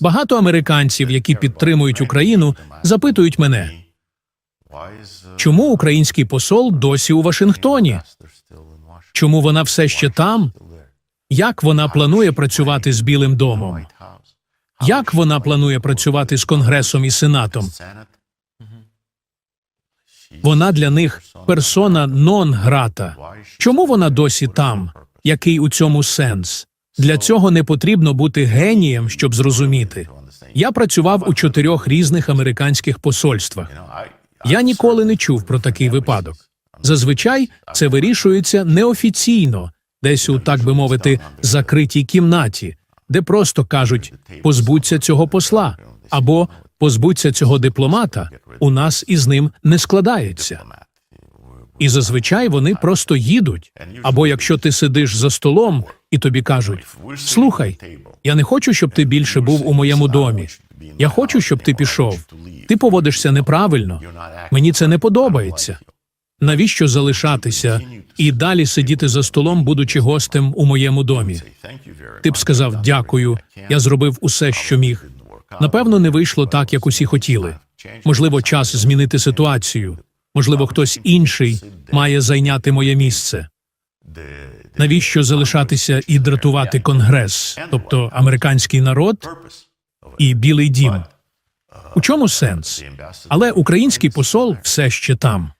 Багато американців, які підтримують Україну, запитують мене, чому український посол досі у Вашингтоні? Чому вона все ще там? Як вона планує працювати з Білим домом? Як вона планує працювати з Конгресом і Сенатом? Вона для них персона нон грата. Чому вона досі там? Який у цьому сенс? Для цього не потрібно бути генієм, щоб зрозуміти. Я працював у чотирьох різних американських посольствах. Я ніколи не чув про такий випадок. Зазвичай це вирішується неофіційно, десь у так би мовити закритій кімнаті, де просто кажуть позбудься цього посла або позбудься цього дипломата. У нас із ним не складається. І зазвичай вони просто їдуть. Або якщо ти сидиш за столом і тобі кажуть: слухай, я не хочу, щоб ти більше був у моєму домі. Я хочу, щоб ти пішов. Ти поводишся неправильно. Мені це не подобається. Навіщо залишатися і далі сидіти за столом, будучи гостем у моєму домі? Ти б сказав дякую, я зробив усе, що міг. Напевно, не вийшло так, як усі хотіли. Можливо, час змінити ситуацію. Можливо, хтось інший має зайняти моє місце. Навіщо залишатися і дратувати конгрес, тобто американський народ і Білий Дім? У чому сенс? Але український посол все ще там.